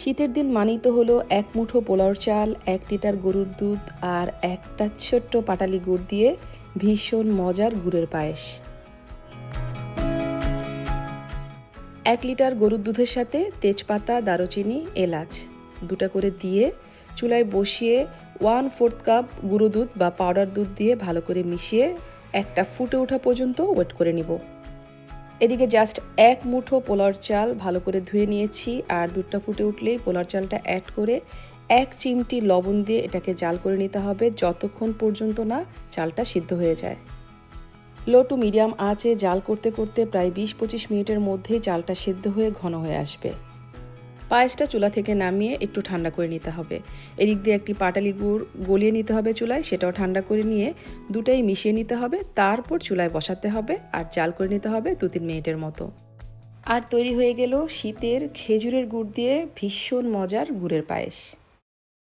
শীতের দিন মানেই তো হলো এক মুঠো পোলাওর চাল, এক লিটার গরুর দুধ আর একটা ছোট্ট পাটালি গুড় দিয়ে ভীষণ মজার গুড়ের পায়েস। এক লিটার গরুর দুধের সাথে তেজপাতা, দারুচিনি, এলাচ দুটা করে দিয়ে চুলায় বসিয়ে ওয়ান ফোর্থ কাপ গুঁড়ো দুধ বা পাউডার দুধ দিয়ে ভালো করে মিশিয়ে একটা ফুটে ওঠা পর্যন্ত ওয়েট করে নিব। এদিকে জাস্ট এক মুঠো পোলার চাল ভালো করে ধুয়ে নিয়েছি আর দুধটা ফুটে উঠলেই পোলার চালটা অ্যাড করে এক চিমটি লবণ দিয়ে এটাকে জাল করে নিতে হবে যতক্ষণ পর্যন্ত না চালটা সিদ্ধ হয়ে যায়। লো টু মিডিয়াম আঁচে জাল করতে করতে প্রায় বিশ পঁচিশ মিনিটের মধ্যেই চালটা সিদ্ধ হয়ে ঘন হয়ে আসবে। পায়েসটা চুলা থেকে নামিয়ে একটু ঠান্ডা করে নিতে হবে। এদিক দিয়ে একটি পাটালি গুড় গলিয়ে নিতে হবে চুলায়, সেটাও ঠান্ডা করে নিয়ে দুটাই মিশিয়ে নিতে হবে, তারপর চুলায় বসাতে হবে আর চাল করে নিতে হবে দু তিন মিনিটের মতো। আর তৈরি হয়ে গেল শীতের খেজুরের গুড় দিয়ে ভীষণ মজার গুড়ের পায়েস।